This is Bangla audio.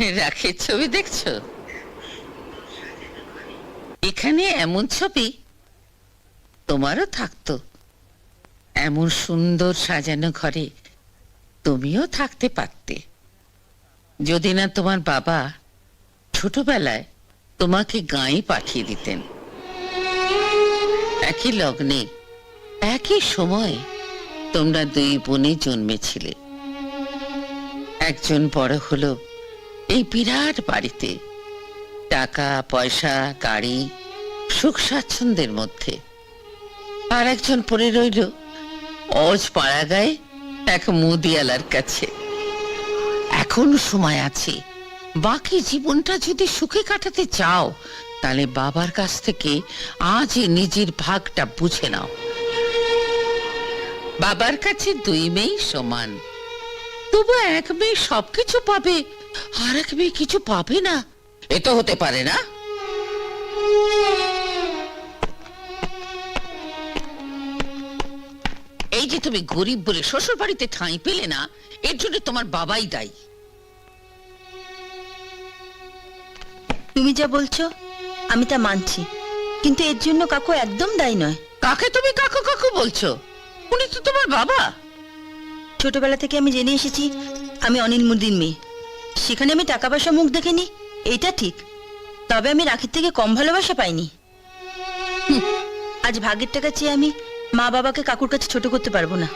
রাখের ছবি দেখছ? এখানে এমন ছবি তোমারও থাকতো। এমন সুন্দর সাজানো ঘরে তুমিও থাকতে পারতে। যদি না তোমার বাবা ছোটবেলায় তোমাকে গাঁয়ে পাঠিয়ে দিতেন। একই লগ্নে, একই সময় তোমরা দুই বোনে জন্মেছিলে। একজন বড় হলো এই বিরাট বাড়িতে। টাকা, পয়সা, গাড়ি, সুখ স্বাচ্ছন্দ্যের মধ্যে। আর একজন পড়ে রইল অজ পাড়া গায়ে এক মুদিয়ালার কাছে। এখন সময় আছে। বাকি জীবনটা যদি সুখে কাটাতে চাও, তাহলে বাবার কাছ থেকে আজ নিজের ভাগটা বুঝে নাও। বাবার কাছে দুই মেয়ে সমান। তবু এক মেয়ে সবকিছু পাবে আর এক মেয়ে কিছু পাবে না? এ তো হতে পারে না। এই যে তুমি গরিব বলে শ্বশুর বাড়িতে ঠাঁই পেলে না এর জন্য তোমার বাবাই দায়ী। তুমি যা বলছো আমি তা মানছি। কিন্তু এর জন্য কাকু একদম দায়ী নয়। কাকে তুমি কাকু কাকু বলছো? উনি তো তোমার বাবা। ছোটবেলা থেকে আমি জেনে এসেছি আমি অনিল মুদির মেয়ে। সেখানে আমি টাকা পয়সা মুখ দেখিনি, এইটা ঠিক। তবে আমি রাখির থেকে কম ভালোবাসা পাইনি। আজ ভাগের টাকা চেয়ে আমি মা বাবাকে কাকুর কাছে ছোট করতে পারব না।